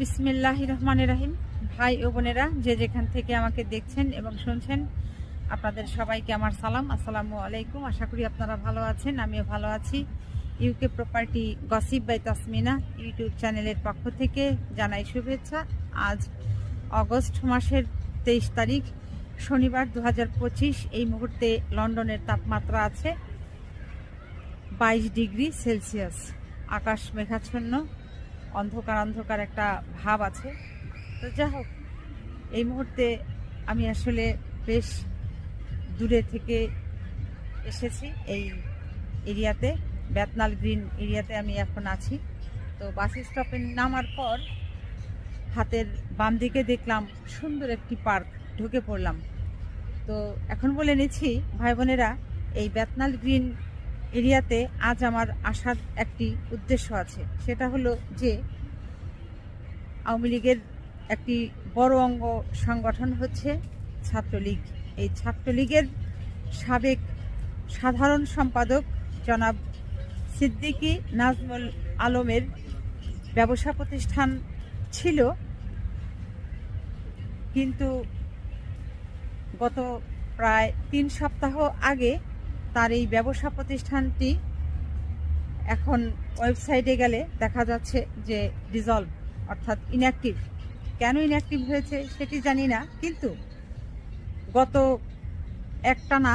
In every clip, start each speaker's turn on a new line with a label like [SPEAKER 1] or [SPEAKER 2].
[SPEAKER 1] বিসমিল্লাহ রহমান রাহিম। ভাই ও বোনেরা, যে যেখান থেকে আমাকে দেখছেন এবং শুনছেন, আপনাদের সবাইকে আমার সালাম। আসসালামু আলাইকুম। আশা করি আপনারা ভালো আছেন, আমিও ভালো আছি। UK property gossip by Tasmina YouTube চ্যানেলের পক্ষ থেকে জানাই শুভেচ্ছা। আজ অগস্ট মাসের তেইশ তারিখ, শনিবার দু হাজার পঁচিশ। এই মুহূর্তে লন্ডনের তাপমাত্রা আছে বাইশ ডিগ্রি সেলসিয়াস। আকাশ মেঘাচ্ছন্ন। অন্ধকার অন্ধকার একটা ভাব আছে। তো যা হোক, এই মুহূর্তে আমি আসলে বেশ দূরে থেকে এসেছি এই এরিয়াতে, বেতনাল গ্রিন এরিয়াতে আমি এখন আছি। তো বাস স্টপে নামার পর হাতের বাম দিকে দেখলাম সুন্দর একটি পার্ক, ঢুকে পড়লাম। তো এখন বলে নিচ্ছি, ভাই বোনেরা, এই বেতনাল গ্রিন এরিয়াতে আজ আমার আসার একটি উদ্দেশ্য আছে। সেটা হলো যে, আওয়ামী লীগের একটি বড় অঙ্গ সংগঠন হচ্ছে ছাত্রলীগ। এই ছাত্রলীগের সাবেক সাধারণ সম্পাদক জনাব সিদ্দিকী নাজমুল আলমের ব্যবসা প্রতিষ্ঠান ছিল। কিন্তু গত প্রায় তিন সপ্তাহ আগে তার এই ব্যবসা প্রতিষ্ঠানটি এখন ওয়েবসাইটে গেলে দেখা যাচ্ছে যে ডিজলভ অর্থাৎ ইনঅ্যাক্টিভ কেন ইনঅ্যাক্টিভ হয়েছে সেটি জানি না, কিন্তু গত একটানা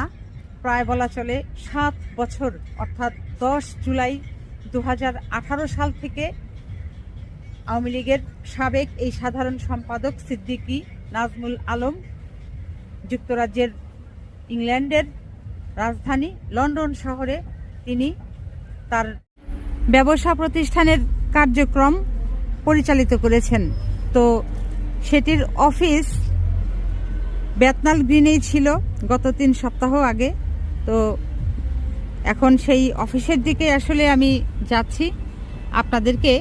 [SPEAKER 1] প্রায় বলা চলে সাত বছর, অর্থাৎ দশ জুলাই দু হাজার আঠারো সাল থেকে আওয়ামী লীগের সাবেক এই সাধারণ সম্পাদক সিদ্দিকী নাজমুল আলম যুক্তরাজ্যের ইংল্যান্ডের রাজধানী লন্ডন শহরে তিনি তার ব্যবসা প্রতিষ্ঠানের কার্যক্রম পরিচালিত করেছেন। তো সেটির অফিস বেতনাল গ্রিনেই ছিল গত তিন সপ্তাহ আগে। তো এখন সেই অফিসের দিকে আসলে আমি যাচ্ছি। আপনাদেরকে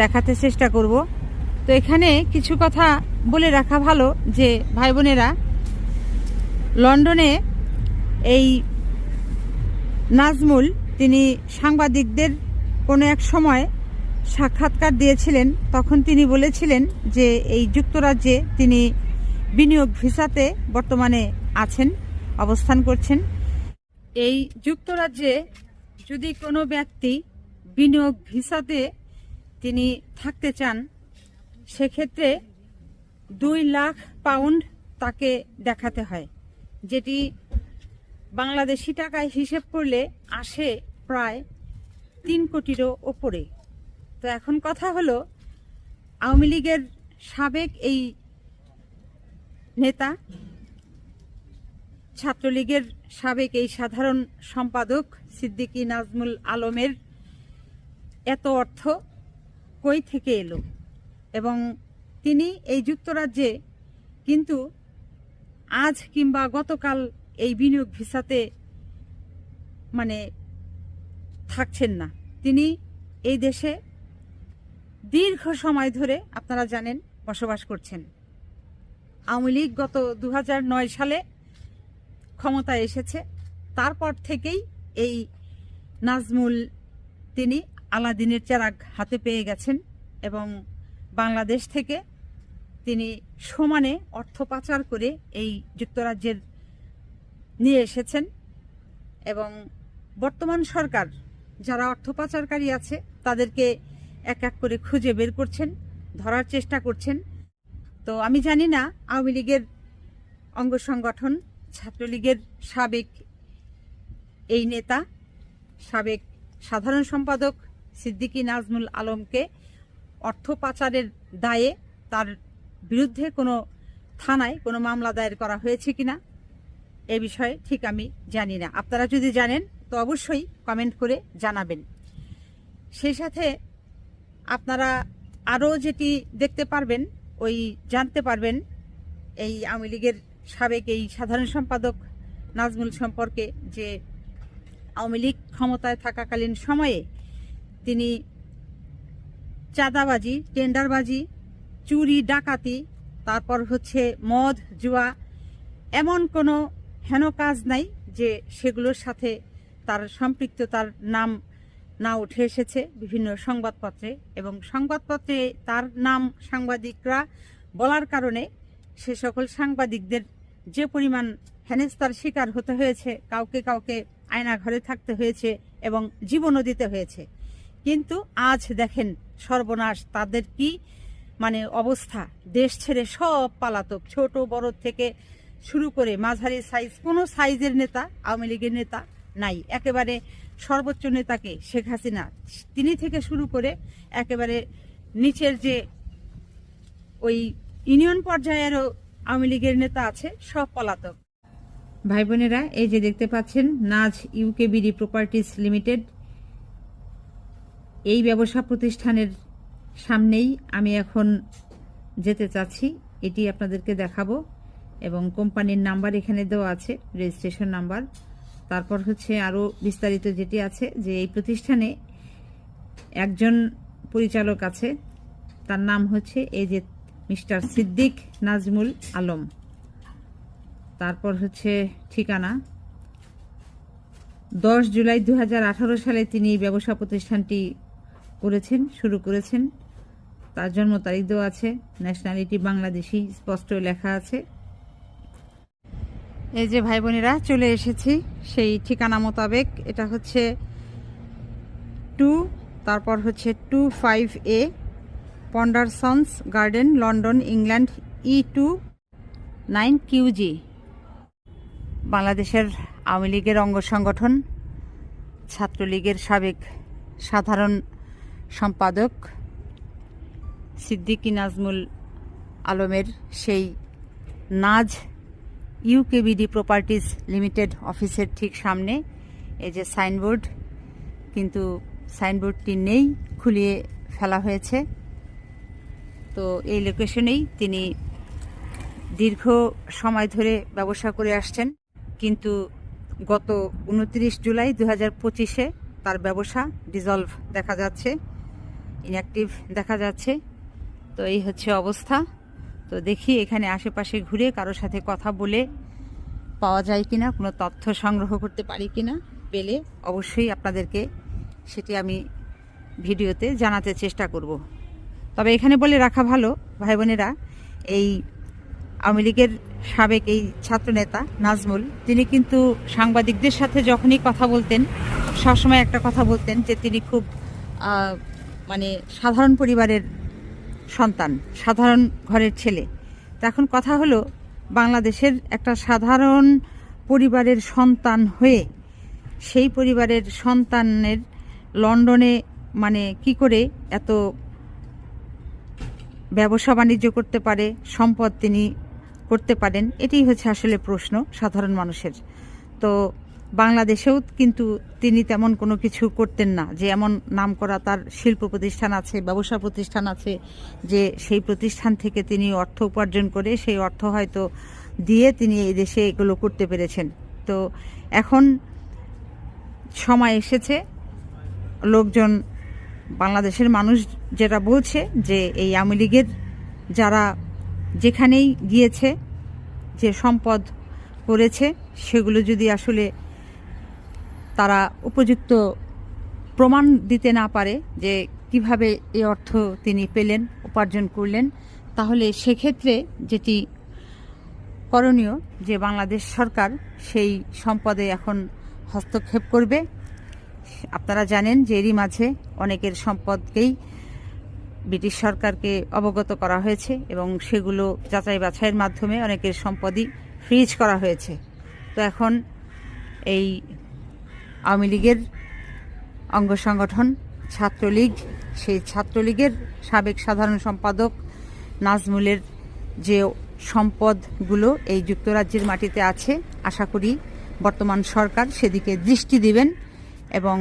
[SPEAKER 1] দেখাতে চেষ্টা করব। তো এখানে কিছু কথা বলে রাখা ভালো যে ভাই বোনেরা, লন্ডনে এই নাজমুল, তিনি সাংবাদিকদের কোনো এক সময় সাক্ষাৎকার দিয়েছিলেন, তখন তিনি বলেছিলেন যে এই যুক্তরাজ্যে তিনি বিনিয়োগ ভিসাতে বর্তমানে আছেন, অবস্থান করছেন। এই যুক্তরাজ্যে যদি কোনো ব্যক্তি বিনিয়োগ ভিসাতে তিনি থাকতে চান, সেক্ষেত্রে দুই লাখ পাউন্ড তাকে দেখাতে হয়, যেটি বাংলাদেশি টাকায় হিসেব করলে আসে প্রায় তিন কোটিরও ওপরে। তো এখন কথা হলো, আওয়ামী লীগের সাবেক এই নেতা, ছাত্রলীগের সাবেক এই সাধারণ সম্পাদক সিদ্দিকী নাজমুল আলমের এত অর্থ কই থেকে এলো? এবং তিনি এই যুক্তরাজ্যে কিন্তু আজ কিংবা গতকাল এই বিনিয়োগ ভিসাতে মানে থাকছেন না। তিনি এই দেশে দীর্ঘ সময় ধরে আপনারা জানেন বসবাস করছেন। আওয়ামী লীগ গত দু হাজার নয় সালে ক্ষমতায় এসেছে। তারপর থেকেই এই নাজমুল তিনি আলাদিনের চেরাগ হাতে পেয়ে গেছেন এবং বাংলাদেশ থেকে তিনি সমানে অর্থ পাচার করে এই যুক্তরাজ্যের নিয়ে এসেছেন এবং বর্তমান সরকার যারা অর্থ পাচারকারী আছে, তাদেরকে এক এক করে খুঁজে বের করছেন, ধরার চেষ্টা করছেন। তো আমি জানি না, আওয়ামী লীগের অঙ্গ সংগঠন, ছাত্রলীগের সাবেক এই নেতা, সাবেক সাধারণ সম্পাদক সিদ্দিকী নাজমুল আলমকে অর্থ পাচারের দায়ে তার বিরুদ্ধে কোনো থানায় কোনো মামলা দায়ের করা হয়েছে কিনা এ বিষয়ে ঠিক আমি জানি না। আপনারা যদি জানেন, তো অবশ্যই কমেন্ট করে জানাবেন। সেই সাথে আপনারা আরও যেটি দেখতে পারবেন, ওই জানতে পারবেন, এই আওয়ামী লীগের সাবেক এই সাধারণ সম্পাদক নাজমুল সম্পর্কে যে আওয়ামী লীগ ক্ষমতায় থাকাকালীন সময়ে তিনি চাঁদাবাজি, টেন্ডারবাজি, চুরি, ডাকাতি, তারপর হচ্ছে মদ, জুয়া, এমন কোনো হেন কাজ নাই যে সেগুলোর সাথে তার সম্পৃক্ততার নাম না উঠে এসেছে বিভিন্ন সংবাদপত্রে এবং সংবাদপত্রে তার নাম সাংবাদিকরা বলার কারণে সে সকল সাংবাদিকদের যে পরিমাণ হেনস্তার শিকার হতে হয়েছে, কাউকে কাউকে আয়না ঘরে থাকতে হয়েছে এবং জীবনও দিতে হয়েছে। কিন্তু আজ দেখেন সর্বনাশ তাদের কি মানে অবস্থা। দেশ ছেড়ে সব পালাতক, ছোট, বড় থেকে শুরু করে মাঝারি সাইজ কোনো সাইজের নেতা, আওয়ামী লীগের নেতা নাই। একেবারে সর্বোচ্চ নেতাকে শেখ হাসিনা, তিনি থেকে শুরু করে একেবারে নিচের যে ওই ইউনিয়ন পর্যায়েরও আওয়ামী লীগের নেতা আছে, সব পলাতক। ভাই বোনেরা, এই যে দেখতে পাচ্ছেন, নাজ ইউকেবিডি প্রপার্টিস লিমিটেড, এই ব্যবসা প্রতিষ্ঠানের সামনেই আমি এখন যেতে চাচ্ছি। এটি আপনাদেরকে দেখাবো। এবং কোম্পানির নাম্বার এখানে দেওয়া আছে, রেজিস্ট্রেশন নাম্বার। তারপর হচ্ছে আরও বিস্তারিত যেটি আছে, যে এই প্রতিষ্ঠানে একজন পরিচালক আছে, তার নাম হচ্ছে এই যে মিস্টার সিদ্দিক নাজমুল আলম। তারপর হচ্ছে ঠিকানা। দশ জুলাই দু হাজার আঠারো সালে তিনি ব্যবসা প্রতিষ্ঠানটি করেছেন, শুরু করেছেন। তার জন্ম তারিখ দেওয়া আছে, ন্যাশনালিটি বাংলাদেশি, স্পষ্ট লেখা আছে। এই যে ভাই বোনেরা চলে এসেছি সেই ঠিকানা মোতাবেক। এটা হচ্ছে টু, তারপর হচ্ছে two five A Pondersons garden, London, England, E two nine QG বাংলাদেশের আওয়ামী লীগের অঙ্গ সংগঠন, ছাত্রলীগের সাবেক সাধারণ সম্পাদক সিদ্দিকী নাজমুল আলমের সেই নাজ ইউকেবিডি প্রপার্টিজ লিমিটেড অফিসের ঠিক সামনে, এই যে সাইনবোর্ড, কিন্তু সাইনবোর্ডটি নেই, খুলিয়ে ফেলা হয়েছে। তো এই লোকেশনেই তিনি দীর্ঘ সময় ধরে ব্যবসা করে আসছেন, কিন্তু গত উনত্রিশ জুলাই দু হাজার পঁচিশে তার ব্যবসা ডিজলভ দেখা যাচ্ছে ইনঅ্যাক্টিভ দেখা যাচ্ছে। তো এই হচ্ছে অবস্থা। তো দেখি এখানে আশেপাশে ঘুরে কারোর সাথে কথা বলে পাওয়া যায় কিনা, কোনো তথ্য সংগ্রহ করতে পারি কিনা পেলে অবশ্যই আপনাদেরকে সেটি আমি ভিডিওতে জানাতে চেষ্টা করব। তবে এখানে বলে রাখা ভালো, ভাই বোনেরা, এই আওয়ামী লীগের সাবেক এই ছাত্রনেতা নাজমুল, তিনি কিন্তু সাংবাদিকদের সাথে যখনই কথা বলতেন, সবসময় একটা কথা বলতেন যে তিনি খুব মানে সাধারণ পরিবারের সন্তান, সাধারণ ঘরের ছেলে। তো এখন কথা হলো, বাংলাদেশের একটা সাধারণ পরিবারের সন্তান হয়ে সেই পরিবারের সন্তানের লন্ডনে মানে কি করে এত ব্যবসা বাণিজ্য করতে পারে, সম্পদ তিনি করতে পারেন, এটাই হচ্ছে আসলে প্রশ্ন সাধারণ মানুষের। তো বাংলাদেশেও কিন্তু তিনি তেমন কোনো কিছু করতেন না, যে এমন নাম করা তার শিল্প প্রতিষ্ঠান আছে, ব্যবসা প্রতিষ্ঠান আছে, যে সেই প্রতিষ্ঠান থেকে তিনি অর্থ উপার্জন করে সেই অর্থ হয়তো দিয়ে তিনি এই দেশে এগুলো করতে পেরেছেন। তো এখন সময় এসেছে, লোকজন, বাংলাদেশের মানুষ যেটা বলছে, যে এই আওয়ামী লীগের যারা যেখানেই গিয়েছে, যে সম্পদ করেছে, সেগুলো যদি আসলে তারা উপযুক্ত প্রমাণ দিতে না পারে যে কীভাবে এই অর্থ তিনি পেলেন, উপার্জন করলেন। তাহলে সেক্ষেত্রে যেটি করণীয় যে বাংলাদেশ সরকার সেই সম্পদে এখন হস্তক্ষেপ করবে। আপনারা জানেন যে এরই মাঝে অনেকের সম্পদকেই ব্রিটিশ সরকারকে অবগত করা হয়েছে এবং সেগুলো যাচাই বাছাইয়ের মাধ্যমে অনেকের সম্পদই ফ্রিজ করা হয়েছে। তো এখন এই আওয়ামী লীগের অঙ্গ সংগঠন, ছাত্রলীগ, সেই ছাত্রলীগের সাবেক সাধারণ সম্পাদক নাজমুলের যে সম্পদগুলো এই যুক্তরাজ্যের মাটিতে আছে, আশা করি বর্তমান সরকার সেদিকে দৃষ্টি দিবেন এবং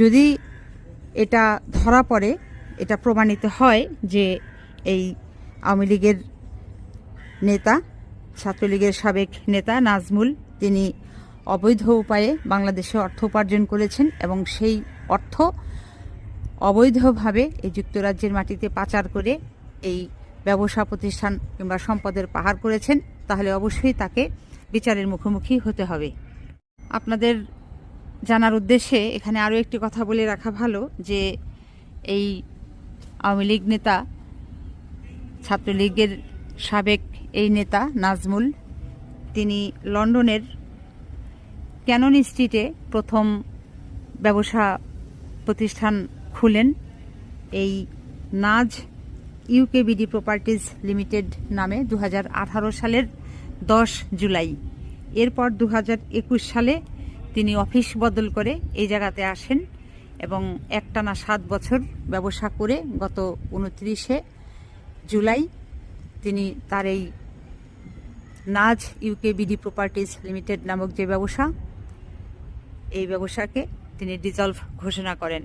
[SPEAKER 1] যদি এটা ধরা পড়ে, এটা প্রমাণিত হয় যে এই আওয়ামী লীগের নেতা, ছাত্রলীগের সাবেক নেতা নাজমুল, তিনি অবৈধ উপায়ে বাংলাদেশে অর্থ উপার্জন করেছেন এবং সেই অর্থ অবৈধভাবে এই যুক্তরাজ্যের মাটিতে পাচার করে এই ব্যবসা প্রতিষ্ঠান কিংবা সম্পদের পাহাড় করেছেন, তাহলে অবশ্যই তাকে বিচারের মুখোমুখি হতে হবে। আপনাদের জানার উদ্দেশ্যে এখানে আরও একটি কথা বলে রাখা ভালো যে এই আওয়ামী লীগ নেতা, ছাত্রলীগের সাবেক এই নেতা নাজমুল, তিনি লন্ডনের ক্যানন স্ট্রিটে প্রথম ব্যবসা প্রতিষ্ঠান খুলেন এই নাজ ইউকেবিডি প্রপার্টিজ লিমিটেড নামে দু হাজার আঠারো সালের দশ জুলাই। এরপর দু হাজার একুশ সালে তিনি অফিস বদল করে এই জায়গাতে আসেন এবং একটানা সাত বছর ব্যবসা করে গত উনত্রিশে জুলাই তিনি তার এই Naz UK BD properties limited নামক যে ব্যবসা এই ব্যবসাকে তিনি ডিজলভ ঘোষণা করেন।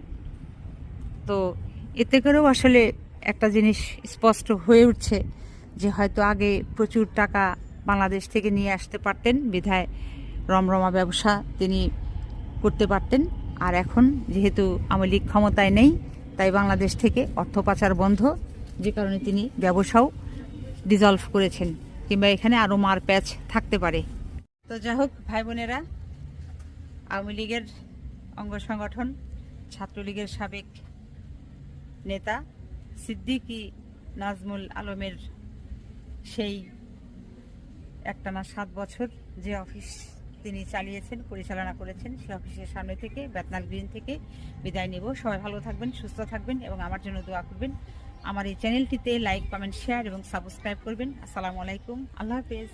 [SPEAKER 1] তো এতে করেও আসলে একটা জিনিস স্পষ্ট হয়ে উঠছে যে হয়তো আগে প্রচুর টাকা বাংলাদেশ থেকে নিয়ে আসতে পারতেন, বিধায় রমরমা ব্যবসা তিনি করতে পারতেন। আর এখন যেহেতু আওয়ামী ক্ষমতায় নেই, তাই বাংলাদেশ থেকে অর্থ পাচার বন্ধ, যে কারণে তিনি ব্যবসাও ডিজলভ করেছেন। কিংবা এখানে আরও মার প্যাচ থাকতে পারে। তো যাই হোক, ভাই বোনেরা আওয়ামী লীগের অঙ্গ সংগঠন, ছাত্রলীগের সাবেক নেতা সিদ্দিকী নাজমুল আলমের সেই একটানা সাত বছর যে অফিস তিনি চালিয়েছেন, পরিচালনা করেছেন সেই অফিসের সামনে থেকে, বেতনাল গ্রিন থেকে বিদায় নেব। সবাই ভালো থাকবেন, সুস্থ থাকবেন এবং আমার জন্য দোয়া করবেন। আমার এই চ্যানেলটিতে লাইক, কমেন্ট, শেয়ার এবং সাবস্ক্রাইব করবেন। আসসালামু আলাইকুম। আল্লাহ হাফেজ।